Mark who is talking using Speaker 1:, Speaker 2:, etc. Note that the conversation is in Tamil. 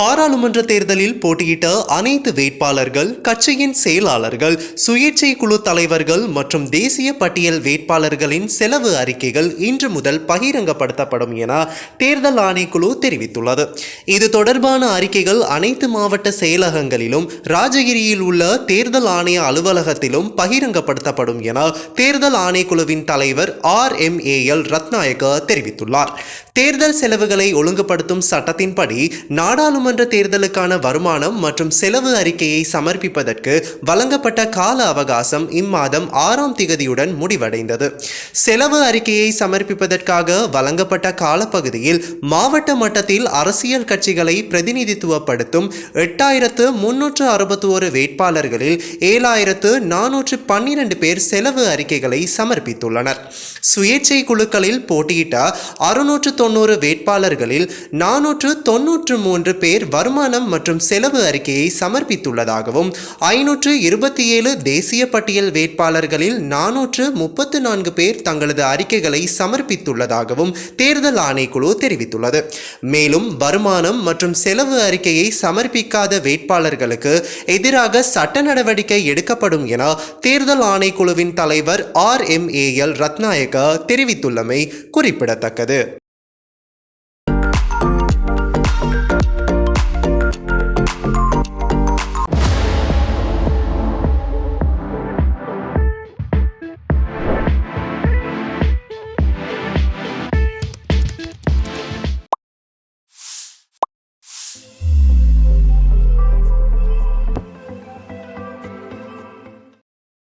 Speaker 1: பாராளுமன்ற தேர்தலில் போட்டியிட்ட அனைத்து வேட்பாளர்கள் கட்சியின் செயலாளர்கள் சுயேட்சை குழு தலைவர்கள் மற்றும் தேசிய பட்டியல் வேட்பாளர்களின் செலவு அறிக்கைகள் இன்று முதல் பகிரங்கப்படுத்தப்படும் என தேர்தல் ஆணைக்குழு தெரிவித்துள்ளது. இது தொடர்பான அறிக்கைகள் அனைத்து மாவட்ட செயலகங்களிலும் ராஜகிரியில் உள்ள தேர்தல் ஆணைய அலுவலகத்திலும் பகிரங்கப்படுத்தப்படும் என தேர்தல் ஆணைக்குழுவின் தலைவர் R M A L Rathnayake தெரிவித்துள்ளார். தேர்தல் செலவுகளை ஒழுங்குபடுத்தும் சட்டத்தின்படி நாடாளுமன்ற நாடாளுமன்ற தேர்தலுக்கான வருமானம் மற்றும் செலவு அறிக்கையை சமர்ப்பிப்பதற்கு வழங்கப்பட்ட கால அவகாசம் இம்மாதம் ஆறாம் திகதியுடன் முடிவடைந்தது. செலவு அறிக்கையை சமர்ப்பிப்பதற்காக வழங்கப்பட்ட காலப்பகுதியில் மாவட்ட மட்டத்தில் அரசியல் கட்சிகளை பிரதிநிதித்துவப்படுத்தும் எட்டாயிரத்து முன்னூற்று அறுபத்தி ஒரு வேட்பாளர்களில் ஏழாயிரத்து நானூற்று பன்னிரண்டு பேர் செலவு அறிக்கைகளை சமர்ப்பித்துள்ளனர். சுயேட்சை குழுக்களில் போட்டியிட்ட அறுநூற்று தொண்ணூறு வேட்பாளர்களில் நானூற்று தொன்னூற்று மூன்று பேர் பேர் வருமானம் மற்றும் செலவு அறிக்கையை சமர்ப்பித்துள்ளதாகவும் ஐநூற்று இருபத்தி ஏழு தேசிய பட்டியல் வேட்பாளர்களில் நானூற்று முப்பத்து நான்கு பேர் தங்களது அறிக்கைகளை சமர்ப்பித்துள்ளதாகவும் தேர்தல் ஆணைக்குழு தெரிவித்துள்ளது. மேலும் வருமானம் மற்றும் செலவு அறிக்கையை சமர்ப்பிக்காத வேட்பாளர்களுக்கு எதிராக சட்ட நடவடிக்கை எடுக்கப்படும் என தேர்தல் ஆணைக்குழுவின் தலைவர் R M A L Rathnayake தெரிவித்துள்ளமை குறிப்பிடத்தக்கது.